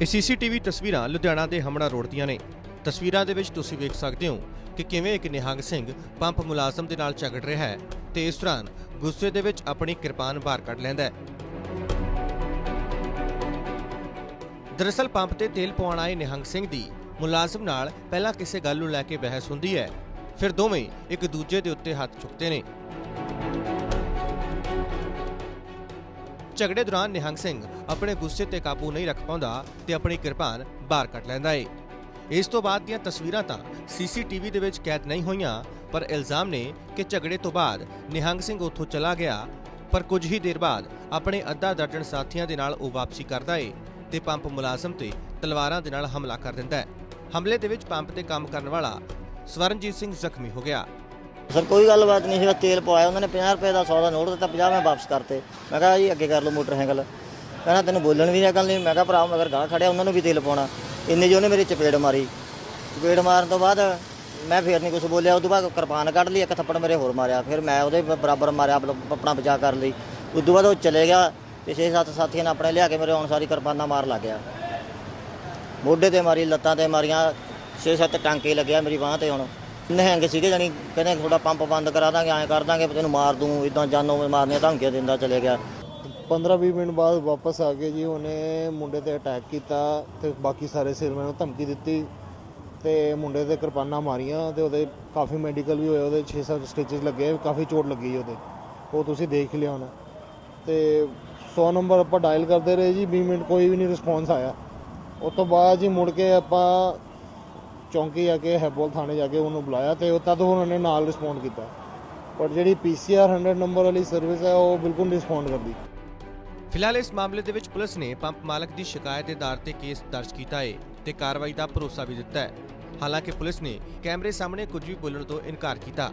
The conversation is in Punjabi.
ਇਹ ਸੀਸੀਟੀਵੀ ਤਸਵੀਰਾਂ ਲੁਧਿਆਣਾ ਦੇ ਹਮੜਾ ਰੋਡ ਦੀਆਂ ਨੇ। ਤਸਵੀਰਾਂ ਦੇ ਵਿੱਚ ਤੁਸੀਂ ਵੇਖ ਸਕਦੇ ਹੋ ਕਿ ਕਿਵੇਂ ਇੱਕ ਨਿਹੰਗ ਸਿੰਘ ਪੰਪ ਮੁਲਾਜ਼ਮ ਦੇ ਨਾਲ ਝਗੜ ਰਿਹਾ ਹੈ ਤੇ ਇਸ ਦੌਰਾਨ ਗੁੱਸੇ ਦੇ ਵਿੱਚ ਆਪਣੀ ਕਿਰਪਾਨ ਬਾਹਰ ਕੱਢ ਲੈਂਦਾ ਹੈ। ਦਰਅਸਲ ਪੰਪ ਤੇ ਤੇਲ ਪਵਾਉਣ ਆਏ ਨਿਹੰਗ ਸਿੰਘ ਦੀ ਮੁਲਾਜ਼ਮ ਨਾਲ ਪਹਿਲਾਂ ਕਿਸੇ ਗੱਲ ਨੂੰ ਲੈ ਕੇ ਬਹਿਸ ਹੁੰਦੀ ਹੈ। ਫਿਰ ਦੋਵੇਂ ਇੱਕ ਦੂਜੇ ਦੇ ਉੱਤੇ ਹੱਥ ਚੁੱਕਦੇ ਨੇ। ਝਗੜੇ ਦੌਰਾਨ ਨਿਹੰਗ ਸਿੰਘ ਆਪਣੇ ਗੁੱਸੇ ਤੇ ਕਾਬੂ ਨਹੀਂ ਰੱਖ ਪਾਉਂਦਾ ਤੇ ਆਪਣੀ ਕਿਰਪਾਨ ਬਾਹਰ ਕੱਢ ਲੈਂਦਾ ਏ। ਇਸ ਤੋਂ ਬਾਅਦ ਦੀਆਂ ਤਸਵੀਰਾਂ ਤਾਂ ਸੀਸੀਟੀਵੀ ਦੇ ਵਿੱਚ ਕੈਦ ਨਹੀਂ ਹੋਈਆਂ, ਪਰ ਇਲਜ਼ਾਮ ਨੇ ਕਿ ਝਗੜੇ ਤੋਂ ਬਾਅਦ ਨਿਹੰਗ ਸਿੰਘ ਉੱਥੋਂ ਚਲਾ ਗਿਆ, ਪਰ ਕੁਝ ਹੀ ਦੇਰ ਬਾਅਦ ਆਪਣੇ ਅੱਧਾ ਦਰਜਨ ਸਾਥੀਆਂ ਦੇ ਨਾਲ ਉਹ ਵਾਪਸੀ ਕਰਦਾ ਏ ਤੇ ਪੰਪ ਮੁਲਾਜ਼ਮ ਤੇ ਤਲਵਾਰਾਂ ਦੇ ਨਾਲ ਹਮਲਾ ਕਰ ਦਿੰਦਾ ਹੈ ਹਮਲੇ ਦੇ ਵਿੱਚ ਪੰਪ ਤੇ ਕੰਮ ਕਰਨ ਵਾਲਾ ਸਵਰਨਜੀਤ ਸਿੰਘ ਜ਼ਖਮੀ ਹੋ ਗਿਆ। ਸਰ, ਕੋਈ ਗੱਲਬਾਤ ਨਹੀਂ ਸੀਗਾ ਤੇਲ ਪਵਾਇਆ, ਉਹਨਾਂ ਨੇ 50 ਰੁਪਏ ਦਾ 100 ਦਾ ਨੋਟ ਦਿੱਤਾ 50 ਮੈਂ ਵਾਪਸ ਕਰਤੇ। ਮੈਂ ਕਿਹਾ ਜੀ, ਅੱਗੇ ਕਰ ਲਓ ਮੋਟਰਸਾਈਕਲ। ਕਹਿੰਦਾ, ਤੈਨੂੰ ਬੋਲਣ ਦੀ ਅਕਲ ਨਹੀਂ। ਮੈਂ ਕਿਹਾ, ਭਰਾ, ਮਗਰ ਗਾਂ ਖੜਿਆ, ਉਹਨਾਂ ਨੂੰ ਵੀ ਤੇਲ ਪਾਉਣਾ। ਇੰਨੇ ਜੀ ਉਹਨੇ ਮੇਰੀ ਚਪੇੜ ਮਾਰੀ। ਚਪੇੜ ਮਾਰਨ ਤੋਂ ਬਾਅਦ ਮੈਂ ਫੇਰ ਨਹੀਂ ਕੁਝ ਬੋਲਿਆ ਉਸ ਤੋਂ ਬਾਅਦ ਕਿਰਪਾਨ ਕੱਢ ਲਈ, ਇੱਕ ਥੱਪੜ ਮੇਰੇ ਹੋਰ ਮਾਰਿਆ। ਫਿਰ ਮੈਂ ਉਹਦੇ ਬਰਾਬਰ ਮਾਰਿਆ ਆਪਣਾ ਬਚਾਅ ਕਰ ਲਈ। ਉਸ ਤੋਂ ਬਾਅਦ ਉਹ ਚਲੇ ਗਿਆ ਤੇ ਛੇ ਸੱਤ ਸਾਥੀਆਂ ਨੇ ਆਪਣੇ ਲਿਆ ਕੇ ਮੇਰੇ ਆਉਣ ਸਾਰੀ ਕਿਰਪਾਨਾਂ ਮਾਰ ਲੱਗ ਗਿਆ। ਮੋਢੇ ਤੇ ਮਾਰੀ, ਲੱਤਾਂ ਤੇ ਮਾਰੀਆਂ, ਛੇ ਸੱਤ ਟਾਂਕੇ ਲੱਗਿਆ ਮੇਰੀ ਬਾਹ ਤੇ ਹੁਣ। ਨਿਹੰਗ ਸੀਗੇ ਜਾਨੀ ਕਹਿੰਦੇ ਤੁਹਾਡਾ ਪੰਪ ਬੰਦ ਕਰਾ ਦਾਂਗੇ, ਐਂ ਕਰ ਦਾਂਗੇ, ਤੈਨੂੰ ਮਾਰ ਦੂੰ ਇਦਾਂ ਜਾਨੋਂ ਮਾਰਨੀਆਂ ਧਮਕੀਆਂ ਦਿੰਦਾ ਚਲੇ ਗਿਆ। 15-20 ਮਿੰਟ ਬਾਅਦ ਵਾਪਸ ਆ ਕੇ ਜੀ, ਉਹਨੇ ਮੁੰਡੇ ਤੇ ਅਟੈਕ ਕੀਤਾ ਤੇ ਬਾਕੀ ਸਾਰੇ ਸਿਰਮੈਨ ਨੂੰ ਧਮਕੀ ਦਿੱਤੀ ਤੇ ਮੁੰਡੇ ਤੇ ਕਿਰਪਾਨਾਂ ਮਾਰੀਆਂ ਤੇ ਉਹਦੇ ਕਾਫੀ ਮੈਡੀਕਲ ਵੀ ਹੋਏ, ਉਹਦੇ 6-7 ਸਟਿਚਸ ਲੱਗੇ, ਕਾਫੀ ਚੋਟ ਲੱਗੀ ਉਹਦੇ। ਉਹ ਤੁਸੀਂ ਦੇਖ ਲਿਆ ਹੋਣਾ। ਤੇ 100 ਨੰਬਰ ਆਪਾਂ ਡਾਇਲ ਕਰਦੇ ਰਹੇ ਜੀ 20 ਮਿੰਟ ਕੋਈ ਵੀ ਨਹੀਂ ਰਿਸਪੌਂਸ ਆਇਆ। ਉਸ ਤੋਂ ਬਾਅਦ ਜੀ ਮੁੜ ਕੇ ਆਪਾਂ ਚੌਂਕੀ ਆ ਕੇ ਹੈਬੋਲ ਥਾਣੇ ਜਾ ਕੇ ਉਹਨੂੰ ਬੁਲਾਇਆ ਤੇ ਉਹ ਤਦ ਉਹਨਾਂ ਨੇ ਨਾਲ ਰਿਸਪੌਂਡ ਕੀਤਾ। ਪਰ ਜਿਹੜੀ ਪੀਸੀਆਰ 100 ਨੰਬਰ ਵਾਲੀ ਸਰਵਿਸ ਹੈ, ਉਹ ਬਿਲਕੁਲ ਰਿਸਪੌਂਡ ਕਰਦੀ। ਫਿਲਹਾਲ ਇਸ ਮਾਮਲੇ ਦੇ ਵਿੱਚ ਪੁਲਿਸ ਨੇ ਪੰਪ ਮਾਲਕ ਦੀ ਸ਼ਿਕਾਇਤ ਦੇ ਆਧਾਰ ਤੇ ਕੇਸ ਦਰਜ ਕੀਤਾ ਹੈ ਤੇ ਕਾਰਵਾਈ ਦਾ ਭਰੋਸਾ ਵੀ ਦਿੱਤਾ ਹੈ। ਹਾਲਾਂਕਿ ਪੁਲਿਸ ਨੇ ਕੈਮਰੇ ਸਾਹਮਣੇ ਕੁਝ ਵੀ ਬੋਲਣ ਤੋਂ ਇਨਕਾਰ ਕੀਤਾ।